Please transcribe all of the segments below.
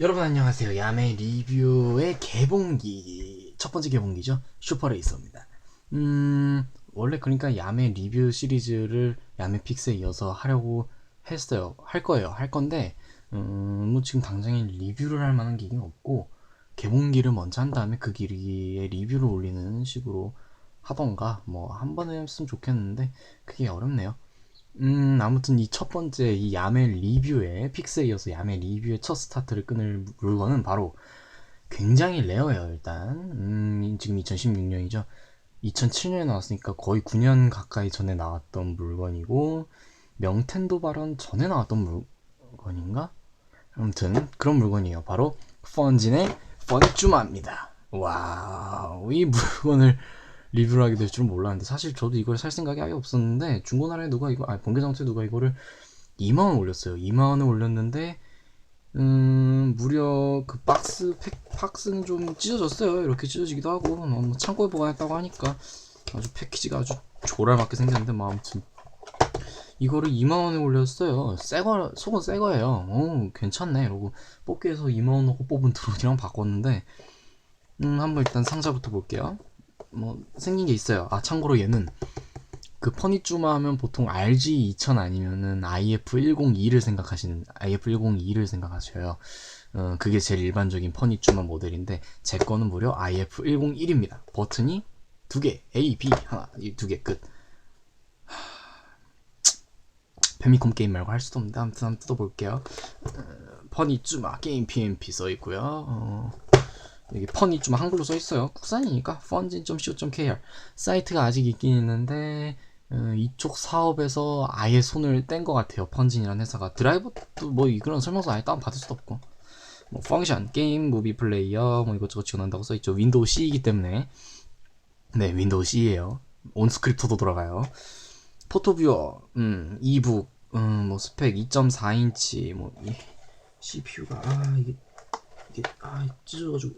여러분 안녕하세요. 야매 리뷰의 개봉기 첫 번째 개봉기죠. 슈퍼레이서입니다. 음 원래 그러니까 야매 리뷰 시리즈를 야매 픽스에 이어서 하려고 했어요. 할 거예요. 할 건데 음뭐 지금 당장에 리뷰를 할 만한 기기는 없고 개봉기를 먼저 한 다음에 그 기기의 리뷰를 올리는 식으로 하던가 뭐 한 번에 했으면 좋겠는데 그게 어렵네요. 음, 아무튼 이 첫 번째 이 야매 리뷰에 픽스에 이어서 야매 리뷰의 첫 스타트를 끊을 물건은 바로 굉장히 레어예요, 일단. 음, 지금 2016년이죠. 2007년에 나왔으니까 거의 9년 가까이 전에 나왔던 물건이고 명텐도 발언 전에 나왔던 물건인가? 아무튼 그런 물건이에요. 바로 펀진의 펀쭈마입니다. 와우, 이 물건을 리뷰를 하게 될 줄은 몰랐는데 사실 저도 이걸 살 생각이 아예 없었는데 중고나라에 누가 이거 아 번개장터에 누가 이거를 2만 원 올렸어요. 2만 원을 올렸는데 음 무려 그 박스 팩 박스는 좀 찢어졌어요. 이렇게 찢어지기도 하고 뭐, 뭐 창고에 보관했다고 하니까 아주 패키지가 아주 조랄맞게 생겼는데 뭐 아무튼 이거를 2만 원에 올렸어요. 새거 속은 새 거예요. 오 괜찮네. 이러고 뽑기에서 2만 원 넣고 뽑은 드론이랑 바꿨는데 음 한번 일단 상자부터 볼게요. 뭐 생긴 게 있어요. 아 참고로 얘는 그 퍼니쭈마 하면 보통 RG 2000 아니면은 IF102를 생각하시는 IF102를 생각하셔요. 어, 그게 제일 일반적인 퍼니쭈마 모델인데 제 거는 무려 IF101입니다. 버튼이 두 개, A, B 하나, 이 두 개 끝. 페미콤 게임 말고 할 수도 없는데 아무튼 한번 뜯어볼게요. 어, 퍼니쭈마 게임 PMP 써 있고요. 어, 여기 펀이 좀 한글로 써 있어요. 국산이니까 펀진.co.kr 사이트가 아직 있긴 있는데 어, 이쪽 사업에서 아예 손을 뗀 것 같아요. 펀진이라는 회사가 드라이버도 뭐 그런 설명서 아예 다운 받을 수도 없고 뭐 펑션, 게임, 무비 플레이어 뭐 이것저것 지원한다고 써 있죠. 윈도우 C이기 때문에 네 윈도우 C예요. 온 스크립터도 들어가요. 포토뷰어, 음, 이북, 음, 뭐 스펙 2.4인치, 뭐 이, CPU가 아 이게 이게 아 찢어가지고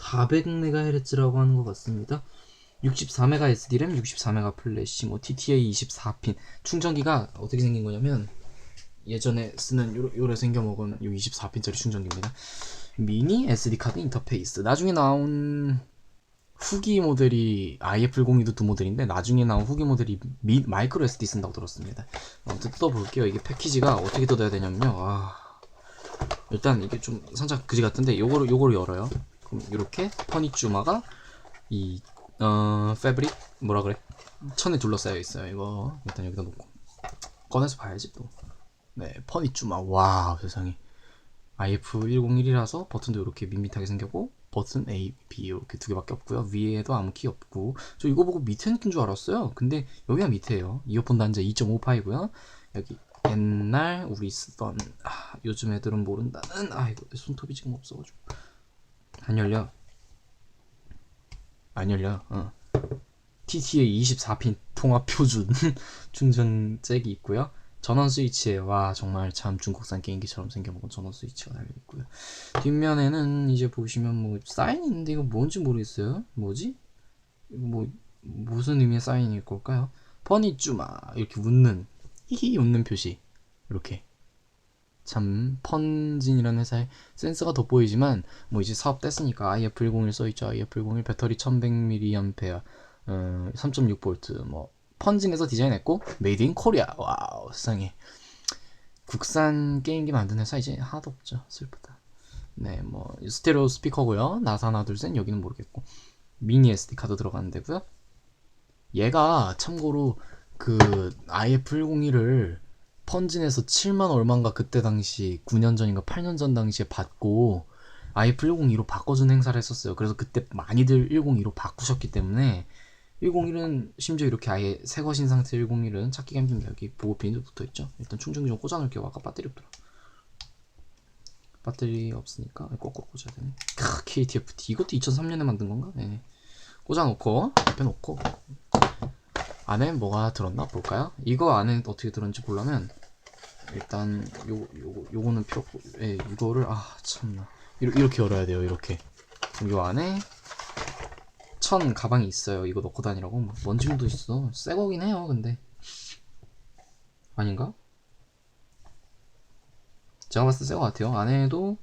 400MHz라고 하는 것 같습니다. 64메가 SD램, 64메가 플래시, 뭐 TTA 24핀 충전기가 어떻게 생긴 거냐면 예전에 쓰는 요래, 요래 생겨 먹은 요 24핀짜리 충전기입니다. 미니 SD 카드 인터페이스. 나중에 나온 후기 모델이 IF102도 두 모델인데 나중에 나온 후기 모델이 미, 마이크로 SD 쓴다고 들었습니다. 아무튼 뜯어볼게요. 이게 패키지가 어떻게 뜯어야 되냐면요. 아, 일단 이게 좀 살짝 그지 같은데 요거를 요거를 열어요. 그럼 이렇게 퍼니쭈마가 이 어, 패브릭 뭐라 그래 천에 둘러싸여 있어요. 이거 일단 여기다 놓고 꺼내서 봐야지 또. 네, 퍼니쭈마 와 세상에 IF101이라서 버튼도 이렇게 밋밋하게 생겼고 버튼 A, B 이렇게 두 개밖에 없고요. 위에도 아무 키 없고 저 이거 보고 밑에 느낀 줄 알았어요. 근데 여기가 밑에예요. 이어폰 단자 2.5파이고요. 여기 옛날 우리 쓰던 아, 요즘 애들은 모른다는 아 이거 내 손톱이 지금 없어가지고 안 열려. 안 열려. 어. TTA 24핀 통합 표준 충전 잭이 있고요. 전원 스위치에 와 정말 참 중국산 게임기처럼 생겨먹은 전원 스위치가 달려 있고요. 뒷면에는 이제 보시면 뭐 사인 있는데 이거 뭔지 모르겠어요. 뭐지? 뭐 무슨 의미의 사인일 걸까요? 퍼니쭈마 이렇게 웃는 히히 웃는 표시 이렇게 참 펀진이라는 회사의 센스가 돋보이지만 뭐 이제 사업 됐으니까 IF101 써있죠. IF101 배터리 1100mAh 어, 3.6V 뭐 펀진에서 디자인했고 메이드 인 코리아. 와우 세상에. 국산 게임기 만드는 회사 이제 하나도 없죠 슬프다. 네 뭐 스테레오 스피커고요. 나사 하나 둘 셋 여기는 모르겠고. 미니 SD 카드 들어가는 데고요. 얘가 참고로 그 IF101을 펀진에서 7만 얼마인가 그때 당시 9년 전인가 8년 전 당시에 받고 IF102로 바꿔준 행사를 했었어요. 그래서 그때 많이들 102로 바꾸셨기 때문에 101은 심지어 이렇게 아예 새 것인 상태 101은 찾기가 힘듭니다. 여기 보호핀도 붙어있죠. 일단 충전기 좀 꽂아놓을게요. 아까 배터리 없더라. 배터리 없으니까 거꾸로 꽂아야 되네. 크, KTFT 이것도 2003년에 만든 건가? 네. 꽂아놓고 옆에 놓고 안에 뭐가 들었나 볼까요? 이거 안에 어떻게 들었는지 보려면 일단 요 요거 요거는 필요 없고 예, 이거를 아 참나 이렇게, 열어야 돼요 이렇게 그럼 요 안에 천 가방이 있어요 이거 넣고 다니라고 뭐 먼지물도 있어 새 거긴 해요 근데 아닌가? 제가 봤을 때 새 거 같아요 안에도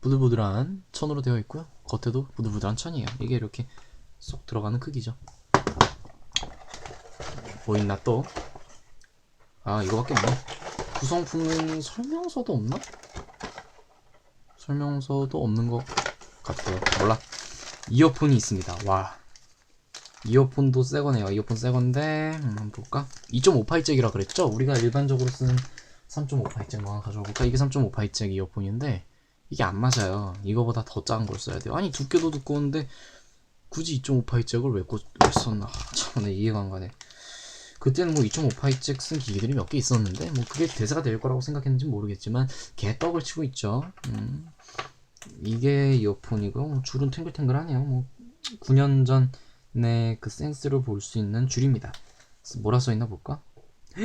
부들부들한 천으로 되어 있고요. 겉에도 부들부들한 천이에요. 이게 이렇게 쏙 들어가는 크기죠. 보이나 또? 아 이거밖에 없네. 구성품은 설명서도 없나? 설명서도 없는 것 같아요. 몰라. 이어폰이 있습니다. 와. 이어폰도 새 거네요. 이어폰 새 건데, 음, 한번 볼까? 2.5파이잭이라 그랬죠? 우리가 일반적으로 쓰는 3.5파이잭 뭐 하나 가져와 볼까? 이게 3.5파이잭 이어폰인데, 이게 안 맞아요. 이거보다 더 작은 걸 써야 돼요. 아니, 두께도 두꺼운데, 굳이 2.5파이잭을 왜, 꽂, 왜 썼나? 참, 네, 이해가 안 가네. 그때는 뭐 2.5파이잭 쓴 기기들이 몇 개 있었는데, 뭐 그게 대세가 될 거라고 생각했는지 모르겠지만, 개떡을 치고 있죠. 음. 이게 이어폰이고요. 뭐 줄은 탱글탱글하네요. 뭐 9년 전의 그 센스를 볼 수 있는 줄입니다. 뭐라 써 있나 볼까?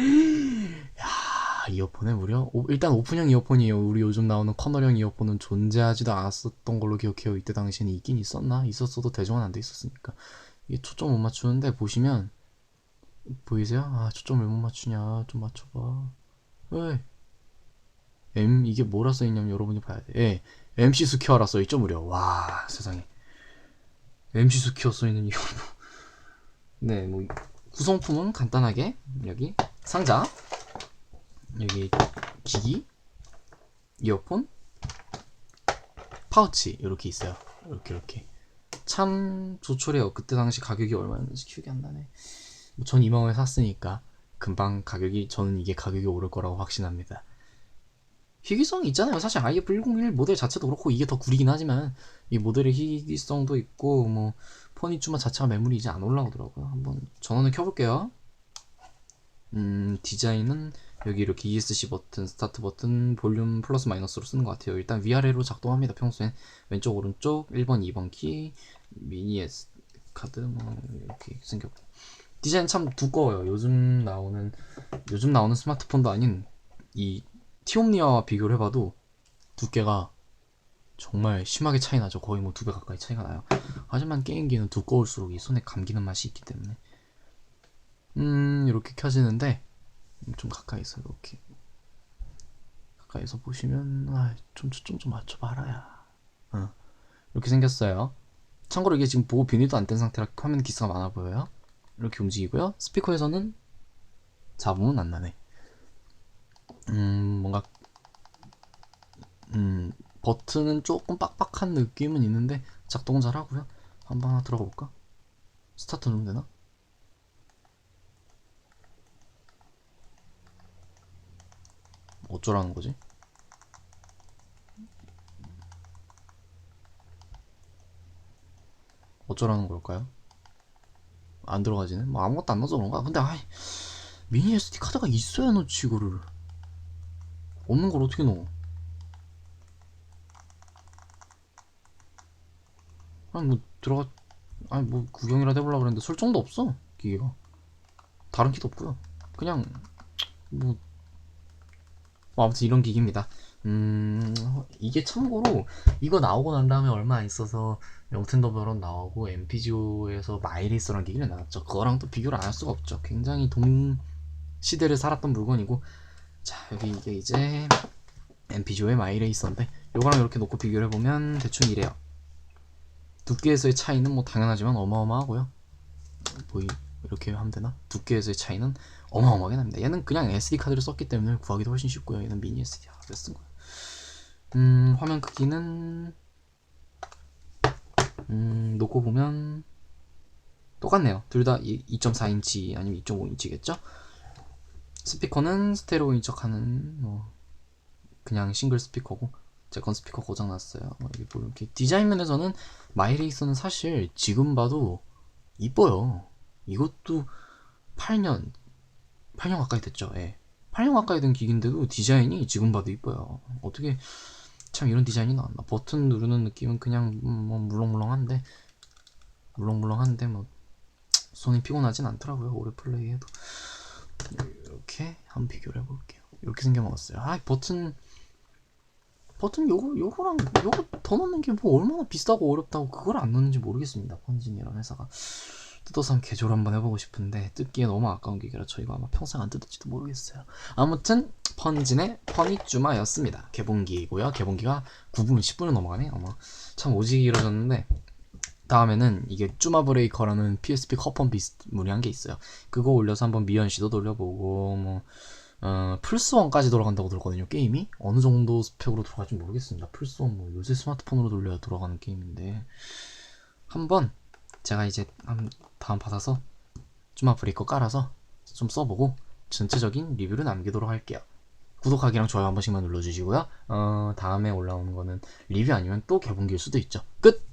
야, 이어폰에 무려 오- 일단 오픈형 이어폰이에요. 우리 요즘 나오는 커널형 이어폰은 존재하지도 않았었던 걸로 기억해요. 이때 당시에는 있긴 있었나? 있었어도 대중은 안 돼 있었으니까. 이게 초점 못 맞추는데 보시면 보이세요? 아, 초점 왜 못 맞추냐? 좀 맞춰봐. 왜? M 이게 뭐라 써 있냐면 여러분이 봐야 돼. 예. MC 스퀘어라 써 있죠 무려. 와 세상에. MC 스퀘어 써 있는 이거. 네, 뭐 구성품은 간단하게 여기 상자, 여기 기기, 이어폰, 파우치 이렇게 있어요. 이렇게 이렇게. 참 조촐해요. 그때 당시 가격이 얼마였는지 기억이 안 나네. 뭐전 2만 원에 샀으니까 금방 가격이 저는 이게 가격이 오를 거라고 확신합니다. 희귀성이 있잖아요. 사실 IF101 모델 자체도 그렇고 이게 더 구리긴 하지만 이 모델의 희귀성도 있고 뭐 퍼니추마 자체가 매물이 이제 안 올라오더라고요. 한번 전원을 켜볼게요. 음 디자인은 여기 이렇게 ESC 버튼, 스타트 버튼, 볼륨 플러스 마이너스로 쓰는 것 같아요. 일단 위아래로 작동합니다. 평소엔 왼쪽 오른쪽 1번, 2번 키 미니 S 카드 뭐 이렇게 생겼고 디자인 참 두꺼워요. 요즘 나오는 요즘 나오는 스마트폰도 아닌 이 티옴니아와 비교를 해봐도 두께가 정말 심하게 차이 나죠. 거의 뭐 두 배 가까이 차이가 나요. 하지만 게임기는 두꺼울수록 이 손에 감기는 맛이 있기 때문에 음 이렇게 켜지는데 좀 가까이서 이렇게 가까이서 보시면 아좀 초점 좀 맞춰 봐라야. 어. 이렇게 생겼어요. 참고로 이게 지금 보호 비닐도 안뗀 상태라 화면 기스가 많아 보여요. 이렇게 움직이고요. 스피커에서는 잡음은 안 나네. 음, 뭔가, 음, 버튼은 조금 빡빡한 느낌은 있는데, 작동은 잘 하고요. 한번 하나 들어가 볼까? 스타트 누르면 되나? 어쩌라는 거지? 어쩌라는 걸까요? 안 들어가지네? 뭐 아무것도 안 넣어서 그런가? 근데, 아이, 미니 SD 카드가 있어야 넣지, 이거를. 없는 걸 어떻게 넣어? 아니 뭐 들어가 아니 뭐 구경이라도 해보려고 그랬는데 설정도 없어 기계가 다른 키도 없고요 그냥 뭐, 뭐 아무튼 이런 기기입니다 음 이게 참고로 이거 나오고 난 다음에 얼마 안 있어서 영텐더별은 나오고 MPGO에서 마이리스라는 기기를 나왔죠. 그거랑 또 비교를 안 할 수가 없죠. 굉장히 동 시대를 살았던 물건이고 자 여기 이게 이제 MPGO의 마이레이서인데 요거랑 이렇게 놓고 비교를 해보면 대충 이래요. 두께에서의 차이는 뭐 당연하지만 어마어마하고요. 보이 이렇게 하면 되나? 두께에서의 차이는 어마어마하게 납니다. 얘는 그냥 SD 카드를 썼기 때문에 구하기도 훨씬 쉽고요. 얘는 미니 SD 아, 왜쓴 거야 음 화면 크기는 음 놓고 보면 똑같네요 둘 다 2.4인치 아니면 2.5인치겠죠? 스피커는 스테레오인 척하는 뭐 그냥 싱글 스피커고 제 건 스피커 고장 났어요. 뭐 이게 뭐 이렇게 디자인 면에서는 마이레이스는 사실 지금 봐도 이뻐요. 이것도 8년 8년 가까이 됐죠. 예. 8년 가까이 된 기기인데도 디자인이 지금 봐도 이뻐요. 어떻게 참 이런 디자인이 나왔나? 버튼 누르는 느낌은 그냥 음, 뭐 물렁물렁한데 물렁물렁한데 뭐 손이 피곤하진 않더라고요. 오래 플레이해도 이렇게 한번 비교를 해볼게요. 이렇게 생겨먹었어요. 아 버튼 버튼 요거 요거랑 요거 더 넣는 게 뭐 얼마나 비싸고 어렵다고 그걸 안 넣는지 모르겠습니다. 펀진이라는 회사가 뜯어서 한번 개조를 한번 해보고 싶은데 뜯기에 너무 아까운 기계라 저희가 아마 평생 안 뜯을지도 모르겠어요. 아무튼 펀진의 퍼니쭈마였습니다. 개봉기고요. 개봉기가 9분 10분을 넘어가네. 어머 참 오지게 길어졌는데 다음에는 이게 쭈마 브레이커라는 PSP 커폰 비스무리한 게 있어요. 그거 올려서 한번 미연 씨도 돌려보고 뭐 어, 플스 1까지 돌아간다고 들었거든요. 게임이 어느 정도 스펙으로 돌아갈지 모르겠습니다. 플스 1 뭐 요새 스마트폰으로 돌려야 돌아가는 게임인데 한번 제가 이제 한 다음 받아서 쭈마 브레이커 깔아서 좀 써보고 전체적인 리뷰를 남기도록 할게요. 구독하기랑 좋아요 한 번씩만 눌러주시고요. 어, 다음에 올라오는 거는 리뷰 아니면 또 개봉기일 수도 있죠. 끝!